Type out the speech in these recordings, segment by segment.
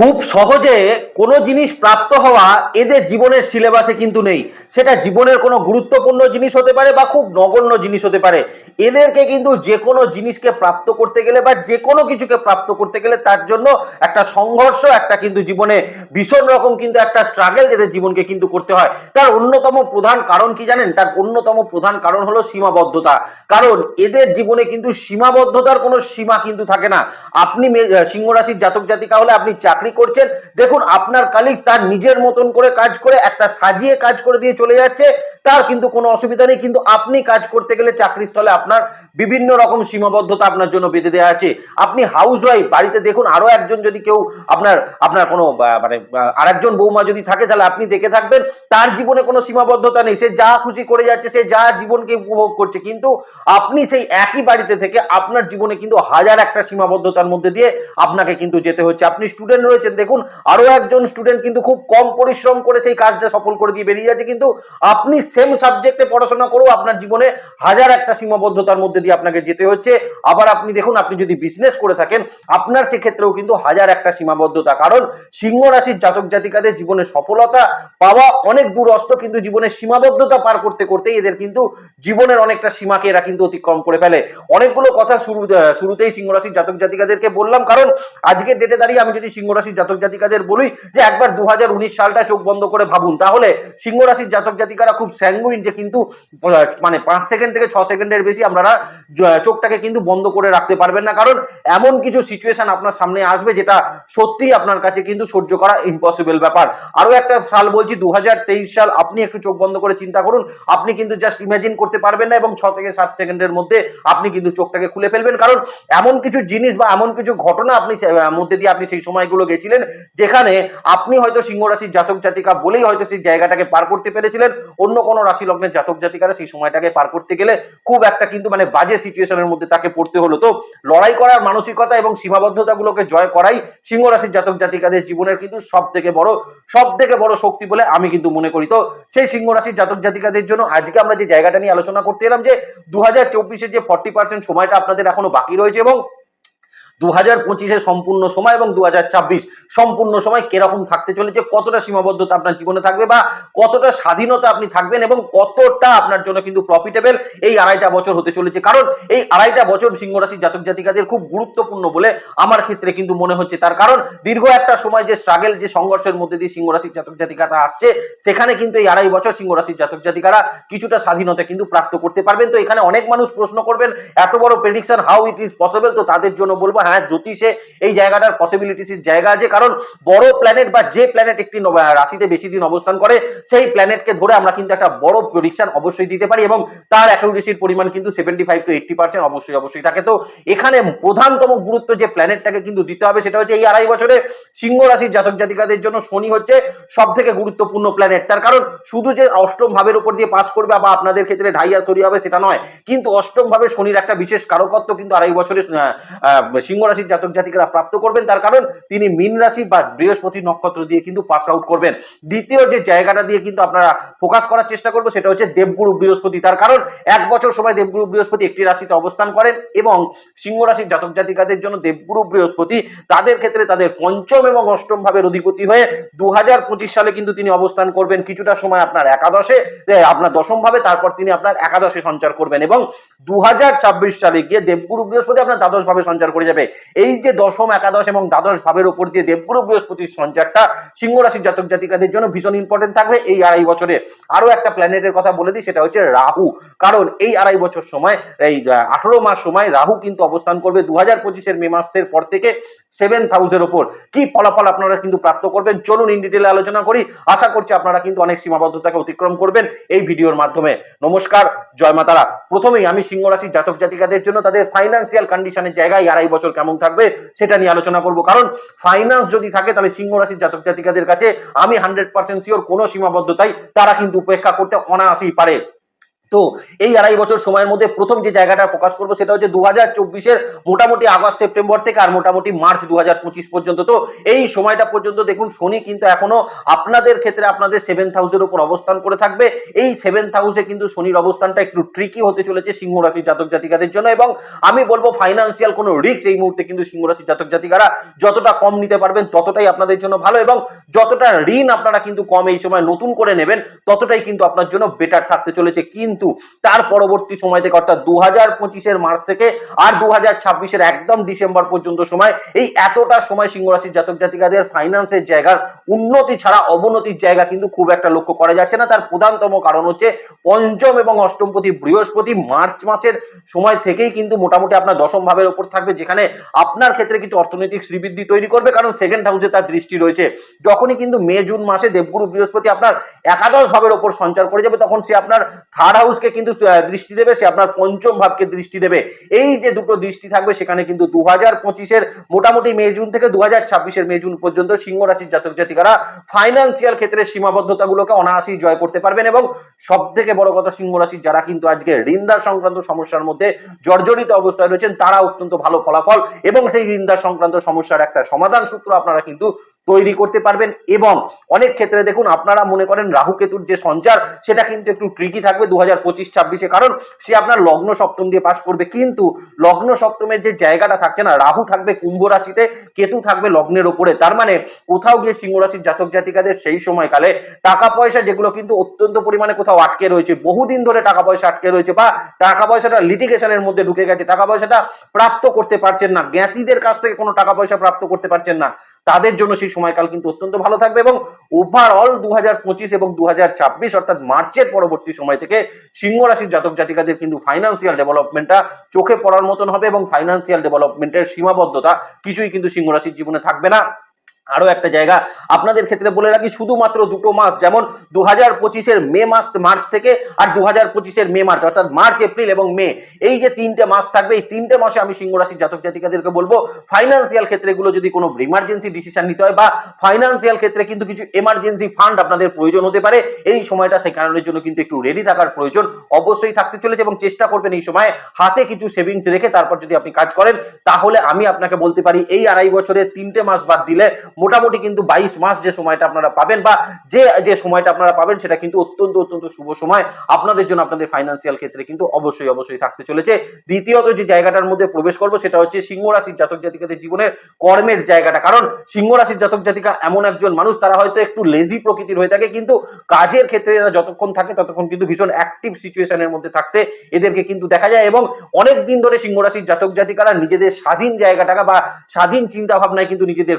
খুব সহজে কোনো জিনিস প্রাপ্ত হওয়া এদের জীবনের সিলেবাসে কিন্তু নেই। সেটা জীবনের কোনো গুরুত্বপূর্ণ জিনিস হতে পারে বা খুব নগণ্য জিনিস হতে পারে। এদেরকে কিন্তু যে কোনো জিনিসকে প্রাপ্ত করতে গেলে বা যে কোনো কিছুকে প্রাপ্ত করতে গেলে তার জন্য একটা সংঘর্ষ, একটা কিন্তু জীবনে ভীষণ রকম কিন্তু একটা স্ট্রাগল এদের জীবনকে কিন্তু করতে হয়। তার অন্যতম প্রধান কারণ কি জানেন? তার অন্যতম প্রধান কারণ হলো সীমাবদ্ধতা। কারণ এদের জীবনে কিন্তু সীমাবদ্ধতার কোনো সীমা কিন্তু থাকে না। আপনি সিংহ রাশির জাতক জাতিকা হলে আপনি চাকরি করছেন। দেখুন, আপনার কালিগ তার নিজের মতন করে কাজ করে একটা সাজিয়ে কাজ করে দিয়ে চলে যাচ্ছে। তার কিন্তু কোনো অসুবিধা নেই। কিন্তু আপনি কাজ করতে গেলে চাকরি স্থলে আপনার বিভিন্ন রকম সীমাবদ্ধতা আপনার জন্য বেঁধে দেওয়া আছে। আপনি হাউস ওয়াইফ বাড়িতে দেখুন আরও একজন যদি কেউ আপনার আপনার কোনো মানে আরেকজন বৌমা যদি থাকে, তাহলে আপনি দেখে থাকবেন, তার জীবনে কোনো সীমাবদ্ধতা নেই। সে যা খুশি করে যাচ্ছে, সে যা জীবনকে উপভোগ করছে, কিন্তু আপনি সেই একই বাড়িতে থেকে আপনার জীবনে কিন্তু হাজার একটা সীমাবদ্ধতার মধ্যে দিয়ে আপনাকে কিন্তু যেতে হচ্ছে। আপনি স্টুডেন্ট রয়েছেন, দেখুন, আরও একজন স্টুডেন্ট কিন্তু খুব কম পরিশ্রম করে সেই কাজটা সফল করে দিয়ে বেরিয়ে যাচ্ছে, কিন্তু আপনি সেম সাবজেক্টে পড়াশোনা করেও আপনার জীবনে হাজার একটা সীমাবদ্ধতার মধ্যে দিয়ে আপনাকে যেতে হচ্ছে। আবার আপনি দেখুন, আপনি যদি বিজনেস করে থাকেন, আপনার সেক্ষেত্রেও কিন্তু হাজার একটা সীমাবদ্ধতা। কারণ সিংহ রাশির জাতক জাতিকাদের জীবনে সফলতা পাওয়া অনেক দূরস্থ কিন্তু জীবনে সীমাবদ্ধতা পার করতে করতে এদের কিন্তু জীবনের অনেকটা সীমাকে এরা কিন্তু অতিক্রম করে ফেলে। অনেকগুলো কথা শুরু শুরুতেই সিংহ রাশির জাতক জাতিকাদেরকে বললাম, কারণ আজকের ডেটে দাঁড়িয়ে আমি যদি সিংহ রাশির জাতক জাতিকাদের বলি যে, একবার দু হাজার উনিশ সালটা চোখ বন্ধ করে ভাবুন। তাহলে সিংহ রাশির জাতক জাতিকারা খুব স্যাঙ্গুইন যে কিন্তু মানে পাঁচ সেকেন্ড থেকে ছ সেকেন্ডের বেশি আপনারা চোখটাকে কিন্তু বন্ধ করে রাখতে পারবেন না। কারণ এমন কিছু সিচুয়েশন আপনার সামনে আসবে যেটা সত্যি আপনার কাছে কিন্তু সহ্য করা ইম্পসিবল ব্যাপার। আরও একটা সাল বলছি দু হাজার তেইশ সাল আপনি একটু চোখ বন্ধ করে চিন্তা করুন, আপনি কিন্তু জাস্ট ইমাজিন করতে পারবেন না এবং ছ থেকে সাত সেকেন্ডের মধ্যে আপনি কিন্তু চোখটাকে খুলে ফেলবেন। কারণ এমন কিছু জিনিস বা এমন কিছু ঘটনা আপনি মধ্যে দিয়ে আপনি সেই সময়গুলো গেছিলেন, যেখানে আপনি হয়তো সিংহ রাশির জাতক জাতিকা বলেই হয়তো সেই জায়গাটাকে পার করতে পেরেছিলেন, অন্য কোনো রাশি লগ্নের জাতক জাতিকারা সেই সময়টাকে পার করতে গেলে খুব একটা কিন্তু মানে বাজে সিচুয়েশনের মধ্যে তাকে পড়তে হলো। তো লড়াই করার মানসিকতা এবং সীমাবদ্ধতাগুলোকে জয় করাই সিংহ রাশির জাতক জাতিকাদের জীবনের কিন্তু সব থেকে বড় সব থেকে বড় শক্তি বলে আমি কিন্তু মনে করি। তো সেই সিংহ রাশির জাতক জাতিকাদের জন্য আজকে আমরা যে জায়গাটা নিয়ে আলোচনা করতে এলাম যে দু হাজার চব্বিশের যে ফর্টি পার্সেন্ট সময়টা আপনাদের এখনও বাকি রয়েছে এবং দু হাজার পঁচিশে সম্পূর্ণ সময় এবং দু হাজার ছাব্বিশ সম্পূর্ণ সময় কীরকম থাকতে চলেছে, কতটা সীমাবদ্ধতা আপনার জীবনে থাকবে বা কতটা স্বাধীনতা আপনি থাকবেন এবং কতটা আপনার জন্য কিন্তু প্রফিটেবল এই আড়াইটা বছর হতে চলেছে? কারণ এই আড়াইটা বছর সিংহ রাশির জাতক জাতিকাদের খুব গুরুত্বপূর্ণ বলে আমার ক্ষেত্রে কিন্তু মনে হচ্ছে। তার কারণ দীর্ঘ একটা সময় যে স্ট্রাগেল যে সংঘর্ষের মধ্যে দিয়ে সিংহ রাশির জাতক জাতিকারা আসছে, সেখানে কিন্তু এই আড়াই বছর সিংহ রাশির জাতক জাতিকারা কিছুটা স্বাধীনতা কিন্তু প্রাপ্ত করতে পারবেন। তো এখানে অনেক মানুষ প্রশ্ন করবেন, এত বড় prediction how it is possible তো তাদের জন্য বলব হ্যাঁ জ্যোতিষে এই জায়গাটার পসিবিলিটিসের জায়গা আছে। কারণ বড় প্ল্যানেট বা যে প্ল্যানেট একটি রাশিতে বেশি দিন অবস্থান করে সেই প্ল্যানেটকে ধরে আমরা কিন্তু একটা বড় প্রেডিকশন অবশ্যই দিতে পারি এবং তার অ্যাকুরেসির পরিমাণ কিন্তু seventy five to eighty percent অবশ্যই অবশ্যই থাকে। তো এখানে প্রধানতম গুরুত্ব যে প্ল্যানেটটাকে কিন্তু দিতে হবে সেটা হচ্ছে এই আড়াই বছরে সিংহ রাশির জাতক জাতিকাদের জন্য শনি হচ্ছে সব থেকে গুরুত্বপূর্ণ প্ল্যানেট তার কারণ শুধু যে অষ্টম ভাবের উপর দিয়ে পাস করবে বা আপনাদের ক্ষেত্রে ঢাইয়া তৈরি হবে সেটা নয়। কিন্তু অষ্টম ভাবে শনির একটা বিশেষ কারকত্ব কিন্তু আড়াই বছরে আহ, সিংহ রাশির জাতক জাতিকারা প্রাপ্ত করবেন। তার কারণ তিনি মীন রাশি বা বৃহস্পতি নক্ষত্র দিয়ে কিন্তু পাস আউট করবেন। দ্বিতীয় যে জায়গাটা দিয়ে কিন্তু আপনারা ফোকাস করার চেষ্টা করব, সেটা হচ্ছে দেবগুরু বৃহস্পতি। তার কারণ এক বছর সময় দেবগুরু বৃহস্পতি একটি রাশিতে অবস্থান করেন এবং সিংহ রাশির জাতক জাতিকাদের জন্য দেবগুরু বৃহস্পতি তাদের ক্ষেত্রে তাদের পঞ্চম এবং অষ্টম ভাবের অধিপতি হয়ে দু হাজার পঁচিশ সালে কিন্তু তিনি অবস্থান করবেন কিছুটা সময় আপনার একাদশে আপনার দশম ভাবে, তারপর তিনি আপনার একাদশে সঞ্চার করবেন এবং দু হাজার ছাব্বিশ সালে গিয়ে দেবগুরু বৃহস্পতি আপনার দ্বাদশ ভাবে সঞ্চার করে যাবে। এই যে দশম, একাদশ এবং দ্বাদশ ভাবের উপর দিয়ে দেবগুরু বৃহস্পতির সঞ্চারটা, সিংহ রাশির জাতক জাতিকাদের জন্য ভীষণ ইম্পর্টেন্ট থাকবে এই আড়াই বছরে। আরও একটা প্ল্যানেটের কথা বলে দিই, সেটা হচ্ছে রাহু। কারণ এই আড়াই বছর সময়, এই আঠারো মাস সময় রাহু কিন্তু অবস্থান করবে দু হাজার পঁচিশের মে মাসের পর থেকে সেভেন থাউজেন্ড ওপর কি ফলাফল আপনারা কিন্তু প্রাপ্ত করবেন, চলুন ইন ডিটেলে আলোচনা করি। আশা করছি আপনারা কিন্তু অনেক সীমাবদ্ধতাকে অতিক্রম করবেন এই ভিডিওর মাধ্যমে। নমস্কার, জয় মাতারা। প্রথমেই আমি সিংহ রাশির জাতক জাতিকাদের জন্য তাদের ফাইন্যান্সিয়াল কন্ডিশনের জায়গায় আড়াই বছর কেমন থাকবে সেটা নিয়ে আলোচনা করব। কারণ ফাইন্যান্স যদি থাকে, তাহলে সিংহ রাশির জাতক জাতিকাদের কাছে আমি হান্ড্রেড পার্সেন্ট শিওর কোনো সীমাবদ্ধতাই তারা কিন্তু উপেক্ষা করতে অনায়াসেই পারে। তো এই আড়াই বছর সময়ের মধ্যে প্রথম যে জায়গাটা ফোকাস করব সেটা হচ্ছে দু হাজার চব্বিশের মোটামুটি আগস্ট, সেপ্টেম্বর থেকে আর মোটামুটি মার্চ দু পঁচিশ পর্যন্ত। তো এই সময়টা পর্যন্ত দেখুন শনি কিন্তু এখনও আপনাদের ক্ষেত্রে আপনাদের সেভেন্থ হাউসের উপর অবস্থান করে থাকবে। এই সেভেন্থ হাউসে কিন্তু শনির অবস্থানটা একটু ট্রিকি হতে চলেছে সিংহ রাশির জাতক জাতিকাদের জন্য এবং আমি বলব ফাইন্যান্সিয়াল কোনো রিস্ক এই মুহূর্তে কিন্তু সিংহ রাশির জাতক জাতিকারা যতটা কম নিতে পারবেন ততটাই আপনাদের জন্য ভালো এবং যতটা ঋণ আপনারা কিন্তু কম এই সময় নতুন করে নেবেন ততটাই কিন্তু আপনার জন্য বেটার থাকতে চলেছে। কিন্তু তার পরবর্তী সময় থেকে অর্থাৎ দু হাজার পঁচিশের মার্চ থেকে আর দু হাজার ছাব্বিশের একদম ডিসেম্বর পর্যন্ত সময় এই এতটা সময় সিংহ রাশির জাতক জাতিকাদের ফাইন্যান্সের জায়গার উন্নতি ছাড়া অবনতির জায়গা কিন্তু খুব একটা লক্ষ্য করা যাচ্ছে না। তার প্রধানতম কারণ হচ্ছে পঞ্চম এবং অষ্টমপতি বৃহস্পতি মার্চ মাসের সময় থেকেই কিন্তু মোটামুটি আপনার দশম ভাবের উপর থাকবে, যেখানে আপনার ক্ষেত্রে কিন্তু অর্থনৈতিক শ্রীবৃদ্ধি তৈরি করবে, কারণ সেকেন্ড হাউসে তার দৃষ্টি রয়েছে। যখনই কিন্তু মে, জুন মাসে দেবগুরু বৃহস্পতি আপনার একাদশ ভাবের ওপর সঞ্চার করে যাবে, তখন সে আপনার থার্ড হাউসকে কিন্তু দৃষ্টি দেবে, সে আপনার পঞ্চম ভাবকে দৃষ্টি দেবে। এই যে দুটো দৃষ্টি থাকবে, সেখানে কিন্তু দু হাজার পঁচিশের মোটামুটি মে, জুন থেকে দু হাজার ছাব্বিশের মে, জুন পর্যন্ত সিংহ রাশির জাতক জাতিকারা ফাইন্যান্সিয়াল ক্ষেত্রে সীমাবদ্ধতাগুলোকে অনায়াসেই জয় করতে পারবেন এবং সব থেকে বড় কথা সিংহ রাশির যারা কিন্তু আজকে ঋণদার সংক্রান্ত সমস্যার মধ্যে জর্জরিত অবস্থায় রয়েছেন, তারা অত্যন্ত ভালো ফলাফল এবং সেই ঋণদার সংক্রান্ত সমস্যার একটা সমাধান সূত্র আপনারা কিন্তু তৈরি করতে পারবেন এবং অনেক ক্ষেত্রে দেখুন আপনারা মনে করেন রাহু কেতুর যে সঞ্চার, সেটা কিন্তু একটু ট্রিকি থাকবে দু হাজার পঁচিশ ছাব্বিশে। কারণ সে আপনার লগ্ন সপ্তম দিয়ে পাশ করবে। কিন্তু লগ্ন সপ্তমের যে জায়গাটা থাকছে না, রাহু থাকবে কুম্ভ রাশিতে, কেতু থাকবে লগ্নের ওপরে। তার মানে কোথাও গিয়ে সিংহ রাশির জাতক জাতিকাদের সেই সময়কালে টাকা পয়সা যেগুলো কিন্তু অত্যন্ত পরিমাণে কোথাও আটকে রয়েছে, বহুদিন ধরে টাকা পয়সা আটকে রয়েছে বা টাকা পয়সাটা লিটিগেশনের মধ্যে ঢুকে গেছে টাকা পয়সাটা প্রাপ্ত করতে পারছেন না, জ্ঞাতিদের কাছ থেকে কোনো টাকা পয়সা প্রাপ্ত করতে পারছেন না। তাদের জন্য সেই সময়কাল কিন্তু অত্যন্ত ভালো থাকবে এবং ওভারঅল দু হাজার পঁচিশ এবং দু হাজার ছাব্বিশ অর্থাৎ মার্চের পরবর্তী সময় থেকে সিংহ রাশির জাতক জাতিকাদের কিন্তু ফাইন্যান্সিয়াল ডেভেলপমেন্টটা চোখে পড়ার মতন হবে এবং ফাইন্যান্সিয়াল ডেভেলপমেন্টের সীমাবদ্ধতা কিছুই কিন্তু সিংহ রাশির জীবনে থাকবে না। আরও একটা জায়গা আপনাদের ক্ষেত্রে বলে রাখি, শুধুমাত্র দুটো মাস, যেমন দু হাজার পঁচিশের মে মাস, মার্চ থেকে আর দু হাজার পঁচিশের মে মার্চ, অর্থাৎ মার্চ, এপ্রিল এবং মে। এই যে তিনটে মাস থাকবে, এই তিনটে মাসে আমি সিংহ রাশির জাতক জাতিকাদেরকে বলব ফাইন্যান্সিয়াল ক্ষেত্রেগুলো যদি কোনো ইমার্জেন্সি ডিসিশন নিতে হয় বা ফাইন্যান্সিয়াল ক্ষেত্রে কিন্তু কিছু এমার্জেন্সি ফান্ড আপনাদের প্রয়োজন হতে পারে, এই সময়টা সেই কারণের জন্য কিন্তু একটু রেডি থাকার প্রয়োজন অবশ্যই থাকতে চলেছে এবং চেষ্টা করবেন এই সময় হাতে কিছু সেভিংস রেখে তারপর যদি আপনি কাজ করেন, তাহলে আমি আপনাকে বলতে পারি, এই আড়াই বছরের তিনটে মাস বাদ দিলে মোটামুটি কিন্তু বাইশ মাস যে সময়টা আপনারা পাবেন বা যে যে সময়টা আপনারা পাবেন সেটা কিন্তু অত্যন্ত অত্যন্ত শুভ সময় আপনাদের জন্য আপনাদের ফাইন্যান্সিয়াল ক্ষেত্রে কিন্তু অবশ্যই অবশ্যই থাকতে চলেছে। দ্বিতীয়ত যে জায়গাটার মধ্যে প্রবেশ করব সেটা হচ্ছে সিংহ রাশির জাতক জাতিকাদের জীবনের কর্মের জায়গাটা। কারণ সিংহ রাশির জাতক জাতিকা এমন একজন মানুষ, তারা হয়তো একটু লেজি প্রকৃতির হয়ে থাকে, কিন্তু কাজের ক্ষেত্রে এরা যতক্ষণ থাকে ততক্ষণ কিন্তু ভীষণ অ্যাক্টিভ সিচুয়েশনের মধ্যে থাকতে এদেরকে কিন্তু দেখা যায় এবং অনেক দিন ধরে সিংহ রাশির জাতক জাতিকারা নিজেদের স্বাধীন জায়গাটাকে বা স্বাধীন চিন্তা ভাবনায় কিন্তু নিজেদের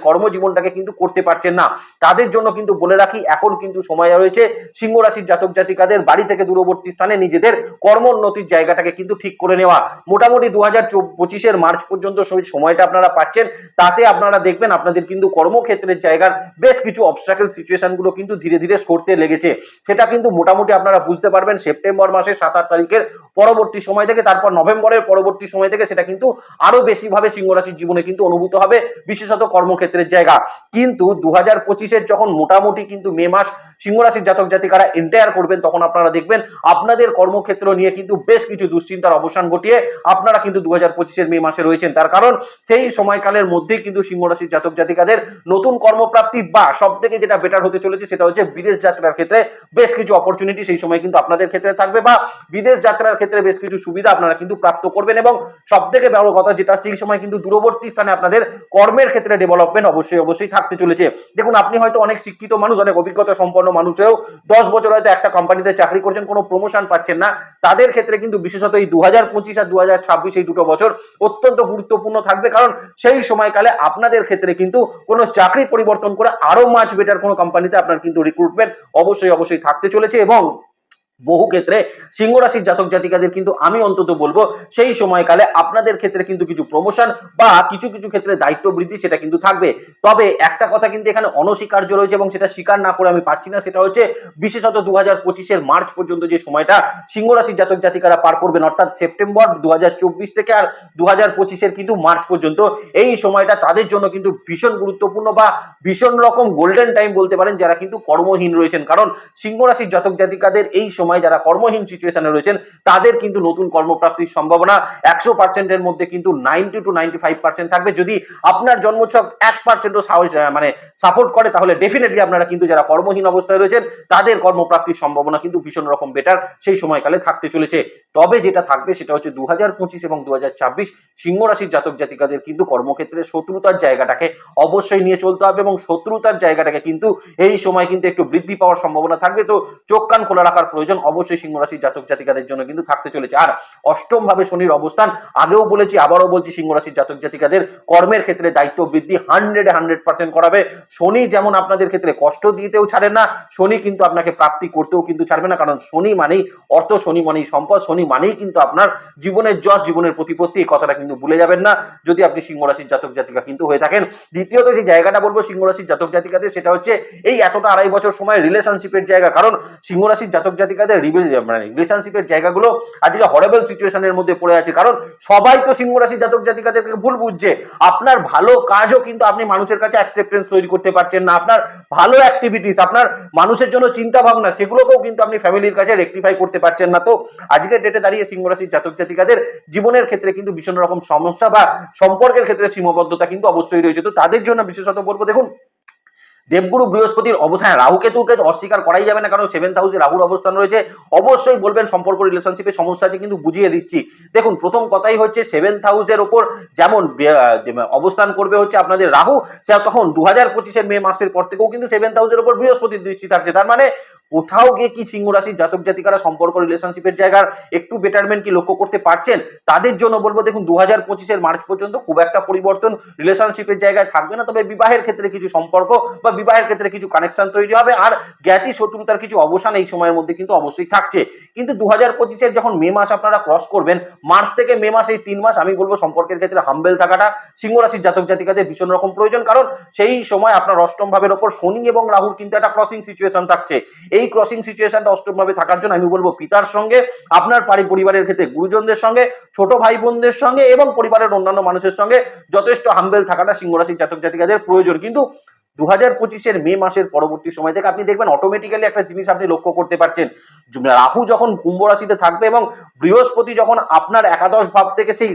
কর্মজীবনটাকে কিন্তু করতে পারছেন না। তাদের জন্য কিন্তু বলে রাখি, এখন কিন্তু সময় রয়েছে সিংহ রাশির জাতক জাতিকাদের বাড়ি থেকে দূরবর্তী স্থানে নিজেদের কর্মোন্নতির জায়গাটাকে কিন্তু ঠিক করে নেওয়া। মোটামুটি দু হাজার পঁচিশের মার্চ পর্যন্ত সময়টা আপনারা পাচ্ছেন। তাতে আপনারা দেখবেন আপনাদের কিন্তু কর্মক্ষেত্রের জায়গার বেশ কিছু অবস্ট্রাকেল সিচুয়েশনগুলো কিন্তু ধীরে ধীরে সরতে লেগেছে। সেটা কিন্তু মোটামুটি আপনারা বুঝতে পারবেন সেপ্টেম্বর মাসের সাত আট তারিখের পরবর্তী সময় থেকে, তারপর নভেম্বরের পরবর্তী সময় থেকে সেটা কিন্তু আরও বেশি ভাবে সিংহ রাশির জীবনে কিন্তু অনুভূত হবে, বিশেষত কর্মক্ষেত্রের জায়গা। কিন্তু দু হাজার পঁচিশের যখন মোটামুটি কিন্তু মে মাস সিংহ রাশির জাতক জাতিকারা এন্টায়ার করবেন, তখন আপনারা দেখবেন আপনাদের কর্মক্ষেত্র নিয়ে কিন্তু বেশ কিছু দুশ্চিন্তার অবসান ঘটিয়ে আপনারা কিন্তু দু হাজার পঁচিশের মে মাসে রয়েছেন। তার কারণ সেই সময়কালের মধ্যেই কিন্তু সিংহ রাশির জাতক জাতিকাদের নতুন কর্মপ্রাপ্তি বা সব থেকে যেটা বেটার হতে চলেছে সেটা হচ্ছে বিদেশ যাত্রার ক্ষেত্রে বেশ কিছু অপরচুনিটি সেই সময় কিন্তু আপনাদের ক্ষেত্রে থাকবে বা বিদেশ যাত্রার ক্ষেত্রে বেশ কিছু সুবিধা আপনারা কিন্তু প্রাপ্ত করবেন এবং সব থেকে বড় কথা যেটা হচ্ছে, এই সময় কিন্তু দূরবর্তী স্থানে আপনাদের কর্মের ক্ষেত্রে ডেভেলপমেন্ট অবশ্যই অবশ্যই থাকতে চলেছে। দেখুন, আপনি হয়তো অনেক শিক্ষিত মানুষ, অনেক অভিজ্ঞতা সম্পন্ন মানুষেও দশ বছর হয়তো একটা কোম্পানিতে চাকরি করছেন, কোনো প্রমোশন পাচ্ছেন না। তাদের ক্ষেত্রে কিন্তু বিশেষত এই দু হাজার পঁচিশ আর দু ছাব্বিশ এই দুটো বছর অত্যন্ত গুরুত্বপূর্ণ থাকবে। কারণ সেই সময়কালে আপনাদের ক্ষেত্রে কিন্তু কোনো চাকরি পরিবর্তন করে আরও মাছ বেটার কোনো কোম্পানিতে আপনার কিন্তু রিক্রুটমেন্ট অবশ্যই অবশ্যই থাকতে চলেছে এবং বহু ক্ষেত্রে সিংহ রাশির জাতক জাতিকাদের কিন্তু আমি অন্তত বলব সেই সময়কালে আপনাদের ক্ষেত্রে কিন্তু কিছু প্রমোশন বা কিছু কিছু ক্ষেত্রে দায়িত্ব বৃদ্ধি সেটা কিন্তু থাকবে। তবে একটা কথা কিন্তু এখানে অনস্বীকার্য রয়েছে এবং সেটা স্বীকার না করে আমি পাচ্ছি না, সেটা হচ্ছে বিশেষত দু হাজার মার্চ পর্যন্ত যে সময়টা সিংহ রাশির জাতক জাতিকারা পার করবেন, অর্থাৎ সেপ্টেম্বর দু থেকে আর দু হাজার কিন্তু মার্চ পর্যন্ত। এই সময়টা তাদের জন্য কিন্তু ভীষণ গুরুত্বপূর্ণ বা ভীষণ রকম গোল্ডেন টাইম বলতে পারেন যারা কিন্তু কর্মহীন রয়েছেন। কারণ সিংহ রাশির জাতক জাতিকাদের এই সময় সময় যারা কর্মহীন সিচুয়েশনে রয়েছেন, তাদের কিন্তু নতুন কর্মপ্রাপ্তির সম্ভাবনা একশো পার্সেন্টের মধ্যে কিন্তু ninety to ninety five percent থাকবে। যদি আপনার জন্মছক এক পার্সেন্টও মানে সাপোর্ট করে, তাহলে ডেফিনেটলি আপনারা কিন্তু যারা কর্মহীন অবস্থায় রয়েছেন, তাদের কর্মপ্রাপ্তির সম্ভাবনা কিন্তু ভীষণ রকম বেটার সেই সময়কালে থাকতে চলেছে। তবে যেটা থাকবে সেটা হচ্ছে দু হাজার পঁচিশ এবং দু হাজার ছাব্বিশ সিংহ রাশির জাতক জাতিকাদের কিন্তু কর্মক্ষেত্রে শত্রুতার জায়গাটাকে অবশ্যই নিয়ে চলতে হবে এবং শত্রুতার জায়গাটাকে কিন্তু এই সময় কিন্তু একটু বৃদ্ধি পাওয়ার সম্ভাবনা থাকবে। তো চোখ কান খোলা রাখার প্রয়োজন অবশ্যই সিংহ রাশির জাতক জাতিকাদের জন্য কিন্তু থাকতে চলেছে। আর অষ্টম ভাবে শনির অবস্থান, আগেও বলেছি, আবারও বলছি সিংহ রাশির জাতক জাতিকাদের কর্মের ক্ষেত্রে দায়িত্ব বৃদ্ধি হান্ড্রেড হান্ড্রেড পার্সেন্ট করাবে। শনি যেমন আপনাদের ক্ষেত্রে কষ্ট দিতেও ছাড়েন না, শনি কিন্তু আপনাকে প্রাপ্তি করতেও কিন্তু ছাড়বে না। কারণ শনি মানেই অর্থ, শনি মানেই সম্পদ, শনি মানেই কিন্তু আপনার জীবনের যশ, জীবনের প্রতিপত্তি, এই কথাটা কিন্তু ভুলে যাবেন না। যদি আপনি সিংহ রাশির জাতক জাতিকা কিন্তু হয়ে থাকেন, দ্বিতীয়ত যে জায়গাটা বলব সিংহ রাশির জাতক জাতিকাদের, সেটা হচ্ছে এই এতটা আড়াই বছর সময় রিলেশনশিপের জায়গা। কারণ সিংহ রাশির জাতক জাতিকাদের রিবে- মানে রিলেশনশিপের জায়গাগুলো আজকে হরেবল সিচুয়েশনের মধ্যে পড়ে আছে। কারণ সবাই তো সিংহ রাশির জাতক জাতিকাদেরকে ভুল বুঝছে। আপনার ভালো কাজও কিন্তু আপনি মানুষের কাছে অ্যাকসেপ্টেন্স তৈরি করতে পারছেন না। আপনার ভালো অ্যাক্টিভিটিস আপনার মানুষের জন্য চিন্তা ভাবনা সেগুলোকেও কিন্তু আপনি ফ্যামিলির কাছে রেকটিফাই করতে পারছেন না। তো আজকের ডেটে দাঁড়িয়ে সিংহ রাশির জাতক জাতিকাদের জীবনের ক্ষেত্রে কিন্তু ভীষণ রকম সমস্যা বা সম্পর্কের ক্ষেত্রে সীমাবদ্ধতা কিন্তু অবশ্যই রয়েছে। তো তাদের জন্য বিশেষত বলব, দেখুন দেবগুরু বৃহস্পতির অবস্থান রাহু কেতুকে অস্বীকার করাই যাবে না, কারণ সেভেন্থ হাউসে রাহুর অবস্থান রয়েছে। অবশ্যই বলবেন সম্পর্ক রিলেশনশিপে সমস্যা আছে কিন্তু বুঝিয়ে দিচ্ছি। দেখুন, প্রথম কথাই হচ্ছে সেভেন্থ হাউসের ওপর যেমন অবস্থান করবে হচ্ছে আপনাদের রাহু তখন দু হাজার পঁচিশের মে মাসের পর থেকেও কিন্তু সেভেন্থ হাউসের ওপর বৃহস্পতির দৃষ্টি থাকছে। তার মানে কোথাও গিয়ে কি সিংহ রাশির জাতক জাতিকারা সম্পর্ক রিলেশনশিপের জায়গার একটু বেটারমেন্ট কি লক্ষ্য করতে পারছেন? তাদের জন্য বলব, দেখুন দু হাজার পঁচিশের মার্চ পর্যন্ত খুব একটা পরিবর্তন রিলেশনশিপের জায়গায় থাকবে না। তবে বিবাহের ক্ষেত্রে কিছু সম্পর্ক বা বিবাহের ক্ষেত্রে কিছু কানেকশন তৈরি হবে। আর জ্ঞাতি শত্রুতার কিছু অবসান এই সময়ের মধ্যে কিন্তু অবশ্যই থাকছে। কিন্তু দু হাজার পঁচিশের যখন মে মাস আপনারা ক্রস করবেন, মার্চ থেকে মে মাস এই তিন মাস আমি বলব সম্পর্কের ক্ষেত্রে হাম্বেল থাকাটা সিংহ রাশির জাতক জাতিকাদের ভীষণ রকম প্রয়োজন। কারণ সেই সময় আপনার অষ্টম ভাবের ওপর শনি এবং রাহুর কিন্তু একটা ক্রসিং সিচুয়েশন থাকছে। এই ক্রসিং সিচুয়েশনটা অষ্টমভাবে থাকার জন্য আমি বলব পিতার সঙ্গে, আপনার পারি পরিবারের ক্ষেত্রে গুরুজনদের সঙ্গে, ছোট ভাই বোনদের সঙ্গে এবং পরিবারের অন্যান্য মানুষের সঙ্গে যথেষ্ট হাম্বেল থাকাটা সিংহরাশি জাতক জাতিকাদের প্রয়োজন। কিন্তু দু হাজার পঁচিশের মে মাসের পরবর্তী সময় থেকে আপনি দেখবেন অটোমেটিক্যালি একটা জিনিস আপনি লক্ষ্য করতে পারছেন। রাহু যখন কুম্ভ রাশিতে থাকবে এবং বৃহস্পতি যখন আপনার একাদশ ভাব থেকে সেই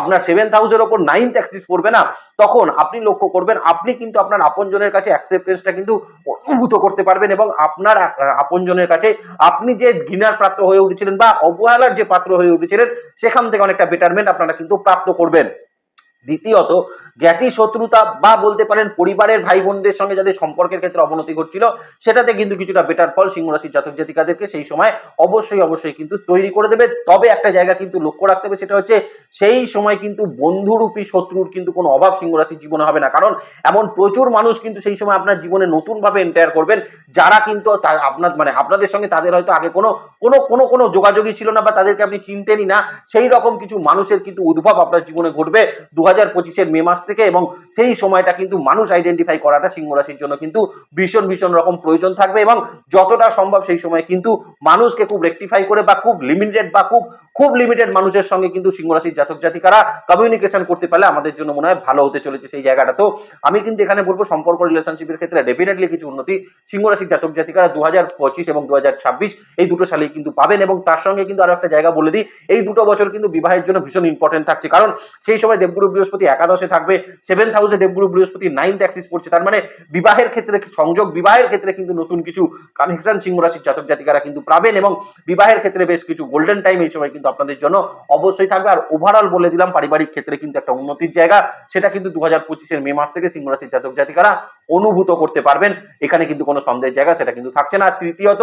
আপনার সেভেন্থ হাউসের ওপর নাইন্থ অ্যাক্সিস করবে না, তখন আপনি লক্ষ্য করবেন আপনি কিন্তু আপনার আপনজনের কাছে অ্যাকসেপ্টেন্সটা কিন্তু অনুভূত করতে পারবেন এবং আপনার আপনজনের কাছে আপনি যে ঘৃণার প্রাপ্ত হয়ে উঠেছিলেন বা অবহেলার যে পাত্র হয়ে উঠেছিলেন, সেখান থেকে অনেকটা বেটারমেন্ট আপনারা কিন্তু প্রাপ্ত করবেন। দ্বিতীয়ত, জ্ঞাতি শত্রুতা বা বলতে পারেন পরিবারের ভাই বোনদের সঙ্গে যাদের সম্পর্কের ক্ষেত্রে অবনতি ঘটছিল, সেটাতে কিন্তু কিছুটা বেটার ফল সিংহ রাশির জাতক জাতিকাদেরকে সেই সময় অবশ্যই অবশ্যই কিন্তু তৈরি করে দেবে। তবে একটা জায়গা কিন্তু লক্ষ্য রাখতে হবে, সেটা হচ্ছে সেই সময় কিন্তু বন্ধুরূপী শত্রুর কিন্তু কোনো অভাব সিংহ রাশির জীবনে হবে না। কারণ এমন প্রচুর মানুষ কিন্তু সেই সময় আপনার জীবনে নতুন ভাবে এন্টায়ার করবেন, যারা কিন্তু আপনার মানে আপনাদের সঙ্গে তাদের হয়তো আগে কোনো কোনো কোনো কোনো যোগাযোগই ছিল না বা তাদেরকে আপনি চিনতেনই না। সেই রকম কিছু মানুষের কিন্তু উদ্ভব আপনার জীবনে ঘটবে। দু হাজার পঁচিশের মে মাস থেকে এবং সেই সময়টা কিন্তু মানুষ আইডেন্টিফাই করাটা সিংহ রাশির জন্য কিন্তু ভীষণ ভীষণ রকম প্রয়োজন থাকবে এবং যতটা সম্ভব সেই সময় কিন্তু মানুষকে খুব রেকটিফাই করে বা খুব লিমিটেড বা খুব খুব লিমিটেড মানুষের সঙ্গে কিন্তু সিংহ রাশির জাতক জাতিকারা কমিউনিকেশন করতে পারলে আমাদের জন্য মনে হয় ভালো হতে চলেছে সেই জায়গাটা। তো আমি কিন্তু এখানে বলব সম্পর্ক রিলেশনশিপের ক্ষেত্রে ডেফিনেটলি কিছু উন্নতি সিংহ রাশির জাতক জাতিকারা দু হাজার পঁচিশ এবং দু হাজার ছাব্বিশ এই দুটো সালেই কিন্তু পাবেন এবং তার সঙ্গে কিন্তু আরও একটা জায়গা বলে দিই, এই দুটো বছর কিন্তু বিবাহের জন্য ভীষণ ইম্পর্টেন্ট থাকছে। কারণ সেই সময় দেবগুরু বৃহস্পতি একাদশে থাকবে সেভেন্থ হাউসে দেবগুরু বৃহস্পতি নাইন্থ অ্যাক্সিস করছে তার মানে বিবাহের ক্ষেত্রে সংযোগ, বিবাহের ক্ষেত্রে কিন্তু নতুন কিছু কানেকশন সিংহ রাশির জাতক জাতিকারা কিন্তু পাবেন এবং বিবাহের ক্ষেত্রে বেশ কিছু গোল্ডেন টাইম এই সময় কিন্তু আপনাদের জন্য অবশ্যই থাকবে। আর ওভারঅল বলে দিলাম, পারিবারিক ক্ষেত্রে কিন্তু একটা উন্নতির জায়গা, সেটা কিন্তু দু হাজার পঁচিশের মে মাস থেকে সিংহ রাশির জাতক জাতিকারা অনুভূত করতে পারবেন। এখানে কিন্তু কোনো সন্দেহের জায়গা সেটা কিন্তু থাকছে না। তৃতীয়ত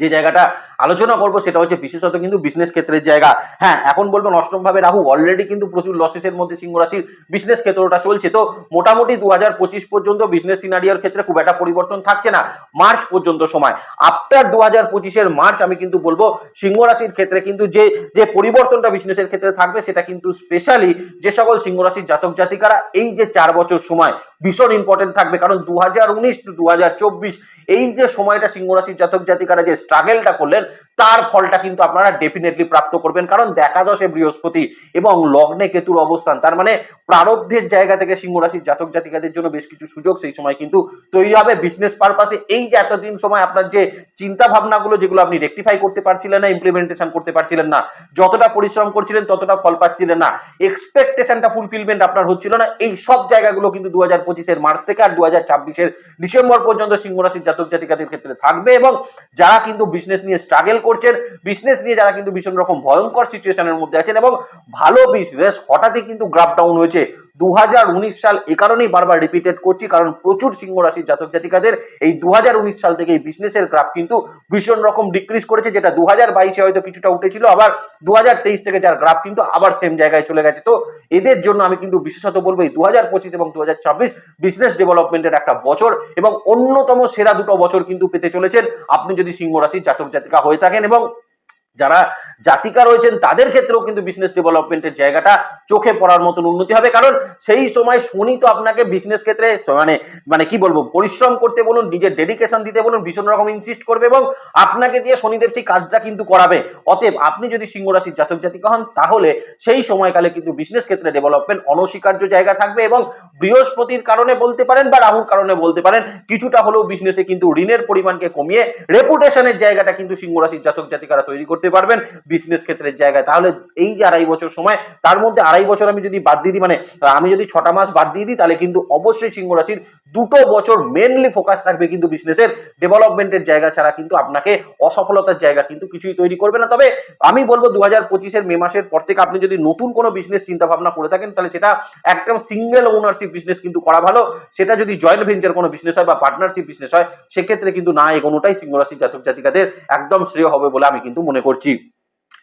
যে জায়গাটা আলোচনা করব সেটা হচ্ছে বিশেষত কিন্তু বিজনেস ক্ষেত্রের জায়গা। হ্যাঁ এখন বলবেন অষ্টম ভাবে রাহু অলরেডি কিন্তু প্রচুর লসেসের মধ্যে সিংহ রাশির বিজনেস ক্ষেত্রটা চলছে। তো মোটামুটি দু হাজার পঁচিশ পর্যন্ত বিজনেস সিনারিয়ার ক্ষেত্রে খুব একটা পরিবর্তন থাকছে না, মার্চ পর্যন্ত সময়। আফটার দু হাজার পঁচিশের মার্চ আমি কিন্তু বলব সিংহ রাশির ক্ষেত্রে কিন্তু যে যে পরিবর্তনটা বিজনেসের ক্ষেত্রে থাকবে সেটা কিন্তু স্পেশালি যে সকল সিংহ রাশির জাতক জাতিকারা এই যে চার বছর সময় ভীষণ ইম্পর্টেন্ট থাকবে। কারণ দু হাজার উনিশ টু দু হাজার চব্বিশ এই যে সময়টা সিংহ রাশির জাতক জাতিকারা যে স্ট্রাগেলটা করলেন তার ফলটা কিন্তু আপনারা ডেফিনেটলি প্রাপ্ত করবেন। কারণ দেখাদশে বৃহস্পতি এবং লগ্নে কেতুর অবস্থান, তার মানে প্রারব্ধের জায়গা থেকে সিংহ রাশির জাতক জাতিকাদের জন্য বেশ কিছু সুযোগ সেই সময় কিন্তু তৈরি হবে। বিজনেস পারপাসে এই যে এতদিন সময় আপনার যে চিন্তা ভাবনাগুলো যেগুলো আপনি রেকটিফাই করতে পারছিলেন না ইমপ্লিমেন্টেশন করতে পারছিলেন না, যতটা পরিশ্রম করছিলেন ততটা ফল পাচ্ছিলেন না এক্সপেকটেশনটা ফুলফিলমেন্ট আপনার হচ্ছিল না, এই সব জায়গাগুলো কিন্তু দু হাজার পঁচিশের মার্চ থেকে আর দু হাজার ছাব্বিশের ডিসেম্বর পর্যন্ত সিংহ রাশির জাতক জাতিকাদের ক্ষেত্রে থাকবে এবং যারা কিন্তু বিজনেস নিয়ে স্ট্রাগল করছেন। বিজনেস নিয়ে যারা কিন্তু ভীষণ রকম ভয়ঙ্কর সিচুয়েশনের মধ্যে আছেন এবং ভালো বিজনেস হঠাৎই কিন্তু গ্রাফ ডাউন হয়েছে। দুহাজার উনিশ সাল এ কারণেই বারবার রিপিটেড করছি, কারণ প্রচুর সিংহ রাশির জাতক জাতিকাদের এই দুহাজার উনিশ সাল থেকে এই বিজনেসের গ্রাফ কিন্তু ভীষণ রকম ডিক্রিজ করেছে, যেটা দু হাজার বাইশে হয়তো কিছুটা উঠেছিল, আবার দু হাজার তেইশ থেকে যার গ্রাফ কিন্তু আবার সেম জায়গায় চলে গেছে। তো এদের জন্য আমি কিন্তু বিশেষত বলব এই দু হাজার পঁচিশ এবং দু হাজার ছাব্বিশ বিজনেস ডেভেলপমেন্টের একটা বছর এবং অন্যতম সেরা দুটো বছর কিন্তু পেতে চলেছেন আপনি যদি সিংহ রাশির জাতক জাতিকা হয়ে থাকেন এবং যারা জাতিকা রয়েছেন, তাদের ক্ষেত্রেও কিন্তু বিজনেস ডেভেলপমেন্টের জায়গাটা চোখে পড়ার মতন উন্নতি হবে। কারণ সেই সময় শনি তো আপনাকে বিজনেস ক্ষেত্রে মানে মানে কি বলব, পরিশ্রম করতে বলুন, নিজের ডেডিকেশন দিতে বলুন, ভীষণ রকম ইনসিস্ট করবে এবং আপনাকে দিয়ে শনিদেব সেই কাজটা কিন্তু করাবে। অতএব আপনি যদি সিংহ রাশির জাতক জাতিকা হন, তাহলে সেই সময়কালে কিন্তু বিজনেস ক্ষেত্রে ডেভেলপমেন্ট অনস্বীকার্য জায়গা থাকবে এবং বৃহস্পতির কারণে বলতে পারেন বা রাহুর কারণে বলতে পারেন, কিছুটা হলেও বিজনেসে কিন্তু ঋণের পরিমাণকে কমিয়ে রেপুটেশনের জায়গাটা কিন্তু সিংহ রাশির জাতক জাতিকারা তৈরি করতে পারবেন বিজনেস ক্ষেত্রের জায়গায়। তাহলে এই যে আড়াই বছর সময়, তার মধ্যে আড়াই বছর আমি যদি বাদ দিয়ে দিই মানে আমি যদি ছটা মাস বাদ দিয়ে দিই, তাহলে কিন্তু অবশ্যই সিংহ রাশির দুটো বছর মেনলি ফোকাস থাকবে কিন্তু বিজনেসের ডেভেলপমেন্টের জায়গা ছাড়া কিন্তু আপনাকে অসফলতার জায়গা কিন্তু কিছুই তৈরি করবে না। তবে আমি বলব দু হাজার পঁচিশের মে মাসের পর থেকে আপনি যদি নতুন কোনো বিজনেস চিন্তা ভাবনা করে থাকেন, তাহলে সেটা একদম সিঙ্গেল ওনারশিপ বিজনেস কিন্তু করা ভালো। সেটা যদি জয়েন্ট ভেঞ্চার কোনো বিজনেস হয় বা পার্টনারশিপ বিজনেস হয়, সেক্ষেত্রে কিন্তু না এগোনোটাই সিংহ রাশির জাতক জাতিকাদের একদম শ্রেয় হবে বলে আমি কিন্তু মনে করছি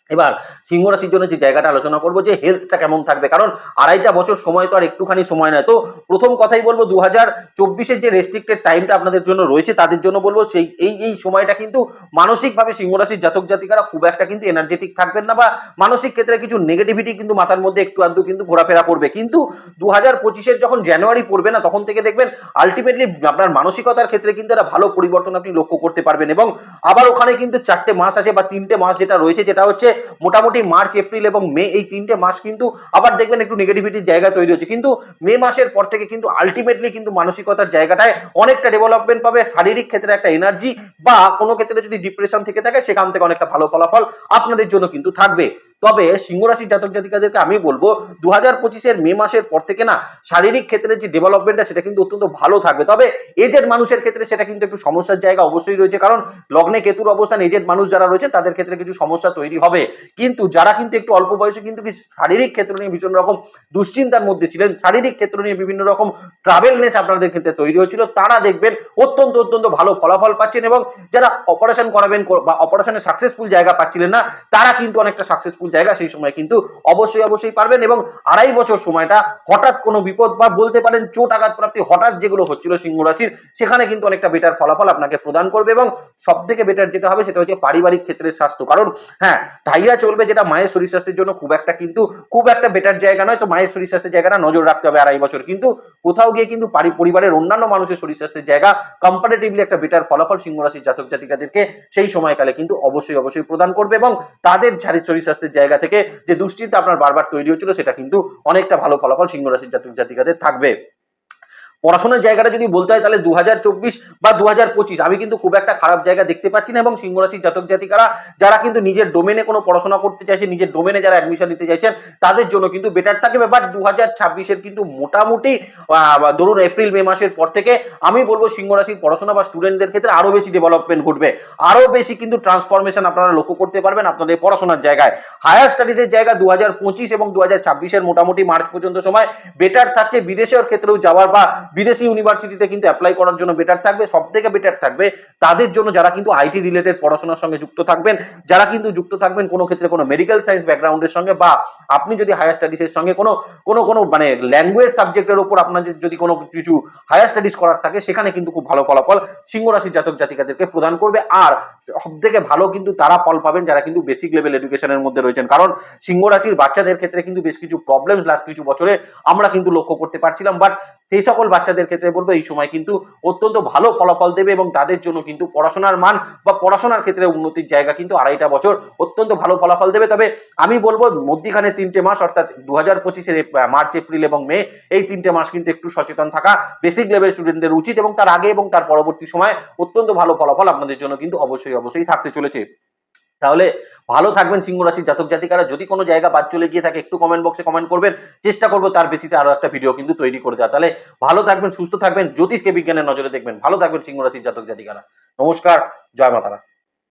এবার সিংহ রাশির জন্য যে জায়গাটা আলোচনা করব, যে হেলথটা কেমন থাকবে? কারণ আড়াইটা বছর সময় তো আর একটুখানি সময় নয়। তো প্রথম কথাই বলব দু হাজার চব্বিশের যে রেস্ট্রিক্টেড টাইমটা আপনাদের জন্য রয়েছে, তাদের জন্য বলব, সেই এই এই সময়টা কিন্তু মানসিকভাবে সিংহ রাশির জাতক জাতিকারা খুব একটা কিন্তু এনার্জেটিক থাকবেন না বা মানসিক ক্ষেত্রে কিছু নেগেটিভিটি কিন্তু মাথার মধ্যে একটু আধটু কিন্তু ঘোরাফেরা করবে। কিন্তু দু হাজার পঁচিশের যখন জানুয়ারি পড়বে না, তখন থেকে দেখবেন আলটিমেটলি আপনার মানসিকতার ক্ষেত্রে কিন্তু একটা ভালো পরিবর্তন আপনি লক্ষ্য করতে পারবেন এবং আবার ওখানে কিন্তু চারটে মাস আছে বা তিনটে মাস যেটা রয়েছে, যেটা হচ্ছে মোটামুটি মার্চ, এপ্রিল এবং মে এই তিনটে মাস কিন্তু আবার দেখবেন একটু নেগেটিভিটির জায়গা তৈরি হচ্ছে। কিন্তু মে মাসের পর থেকে কিন্তু আলটিমেটলি কিন্তু মানসিকতার জায়গাটায় অনেকটা ডেভেলপমেন্ট পাবে, শারীরিক ক্ষেত্রে একটা এনার্জি বা কোনো ক্ষেত্রে যদি ডিপ্রেশন থেকে থাকে, সেখান থেকে অনেকটা ভালো ফলাফল আপনাদের জন্য কিন্তু থাকবে। তবে সিংহরাশি জাতক জাতিকাদেরকে আমি বলব দু হাজার মে মাসের পর থেকে না শারীরিক ক্ষেত্রে যে ডেভেলপমেন্টটা সেটা কিন্তু অত্যন্ত ভালো থাকবে। তবে এজেড মানুষের ক্ষেত্রে সেটা কিন্তু একটু সমস্যার জায়গা অবশ্যই রয়েছে। কারণ লগ্নে কেতুর অবস্থান এজেড মানুষ যারা রয়েছে, তাদের ক্ষেত্রে কিছু সমস্যা তৈরি হবে। কিন্তু যারা কিন্তু একটু অল্প বয়সে কিন্তু শারীরিক ক্ষেত্র নিয়ে ভীষণ রকম দুশ্চিন্তার মধ্যে ছিলেন, শারীরিক ক্ষেত্র নিয়ে বিভিন্ন রকম ট্রাভেলনেস আপনাদের ক্ষেত্রে তৈরি হয়েছিল, তারা দেখবেন অত্যন্ত অত্যন্ত ভালো ফলাফল পাচ্ছেন এবং যারা অপারেশন করাবেন, বা অপারেশনে সাকসেসফুল জায়গা পাচ্ছিলেন না, তারা কিন্তু অনেকটা সাকসেসফুল জায়গা সেই সময়। কিন্তু অবশ্যই অবশ্যই পারবেন এবং আড়াই বছর সময়টা হঠাৎ কোনো বিপদ বা বলতে পারেন চোট আঘাত প্রাপ্তি হঠাৎ যেগুলো হচ্ছিল সিংহ রাশির, সেখানে কিন্তু অনেকটা বেটার ফলাফল আপনাকে প্রদান করবে এবং সব থেকে বেটার যেটা হবে সেটা হচ্ছে পারিবারিক ক্ষেত্রে স্বাস্থ্য। কারণ হ্যাঁ ঢাইয়া চলবে যেটা মায়ের শরীর স্বাস্থ্যের জন্য খুব একটা কিন্তু খুব একটা বেটার জায়গা নয়। তো মায়ের শরীর স্বাস্থ্যের জায়গাটা নজর রাখতে হবে আড়াই বছর। কিন্তু কোথাও গিয়ে কিন্তু পারি- পরিবারের অন্যান্য মানুষের শরীর স্বাস্থ্যের জায়গা কম্পারেটিভলি একটা বেটার ফলাফল সিংহ রাশির জাতক জাতিকাদেরকে সেই সময়কালে কিন্তু অবশ্যই অবশ্যই প্রদান করবে এবং তাদের শরীর স্বাস্থ্যের জায়গা থেকে যে দুশ্চিন্তা আপনার বারবার তৈরি হচ্ছিল, সেটা কিন্তু অনেকটা ভালো ফলাফল সিংহ রাশির জাতক জাতিকাদের থাকবে। পড়াশোনার জায়গাটা যদি বলতে হয় তাহলে দু হাজার চব্বিশ বা দু হাজার পঁচিশ। আমি কিন্তু খুব একটা খারাপ জায়গা দেখতে পাচ্ছি না এবং সিংহরাশির জাতক জাতিকারা যারা কিন্তু নিজের ডোমেনে কোনো পড়াশোনা করতে চাইছে, নিজের ডোমেনে যারা অ্যাডমিশন নিতে চাইছেন, তাদের জন্য কিন্তু বেটার থাকবে বাট দু হাজার কিন্তু মোটামুটি ধরুন এপ্রিল, মে মাসের পর থেকে আমি বলব সিংহরাশির পড়াশোনা বা স্টুডেন্টদের ক্ষেত্রে আরও বেশি ডেভেলপমেন্ট ঘটবে। আরও বেশি কিন্তু ট্রান্সফরমেশন আপনারা লক্ষ্য করতে পারবেন আপনাদের পড়াশোনার জায়গায়। হায়ার স্টাডিজের জায়গা দু এবং দু হাজার মোটামুটি মার্চ পর্যন্ত সময় বেটার থাকছে। বিদেশের ক্ষেত্রেও যাওয়ার বা বিদেশি ইউনিভার্সিটিতে কিন্তু অ্যাপ্লাই করার জন্য বেটার থাকবে সব থেকে বেটার থাকবে তাদের জন্য যারা কিন্তু আইটি রিলেটেড পড়াশোনার সঙ্গে যুক্ত থাকবেন, যারা কিন্তু যুক্ত থাকবেন কোনো ক্ষেত্রে কোনো মেডিকেল সায়েন্স ব্যাকগ্রাউন্ডের সঙ্গে বা আপনি যদি হায়ার স্টাডিজের সঙ্গে কোনো কোনো কোনো মানে ল্যাঙ্গুয়েজ সাবজেক্টের উপর আপনার যদি কোনো কিছু হায়ার স্টাডিজ করার থাকে, সেখানে কিন্তু খুব ভালো ফলাফল সিংহ রাশির জাতক জাতিকাদেরকে প্রদান করবে। আর সব থেকে ভালো কিন্তু তারা ফল পাবেন যারা কিন্তু বেসিক লেভেল এডুকেশনের মধ্যে রয়েছেন। কারণ সিংহ রাশির বাচ্চাদের ক্ষেত্রে কিন্তু বেশ কিছু প্রবলেমস লাস্ট কিছু বছরে আমরা কিন্তু লক্ষ্য করতে পারছিলাম। বাট সেই সকল বাচ্চাদের ক্ষেত্রে বলব এই সময় কিন্তু অত্যন্ত ভালো ফলাফল দেবে এবং তাদের জন্য কিন্তু পড়াশোনার মান বা পড়াশোনার ক্ষেত্রে উন্নতির জায়গা কিন্তু আড়াইটা বছর অত্যন্ত ভালো ফলাফল দেবে। তবে আমি বলব মধ্যিখানে তিনটে মাস, অর্থাৎ দু হাজার পঁচিশের মার্চ, এপ্রিল এবং মে, এই তিনটে মাস কিন্তু একটু সচেতন থাকা বেসিক লেভেল স্টুডেন্টদের উচিত এবং তার আগে এবং তার পরবর্তী সময় অত্যন্ত ভালো ফলাফল আপনাদের জন্য কিন্তু অবশ্যই অবশ্যই থাকতে চলেছে। তাহলে ভালো থাকবেন সিংহ রাশির জাতক জাতিকারা। যদি কোনো জায়গা বাদ চলে গিয়ে থাকে, একটু কমেন্ট বক্সে কমেন্ট করবেন। চেষ্টা করব তার বেশিতে আরও একটা ভিডিও কিন্তু তৈরি করে দেওয়া তাহলে ভালো থাকবেন, সুস্থ থাকবেন। জ্যোতিষকে বিজ্ঞানের নজরে দেখবেন। ভালো থাকবেন সিংহ রাশির জাতক জাতিকারা। নমস্কার, জয় মাতারা।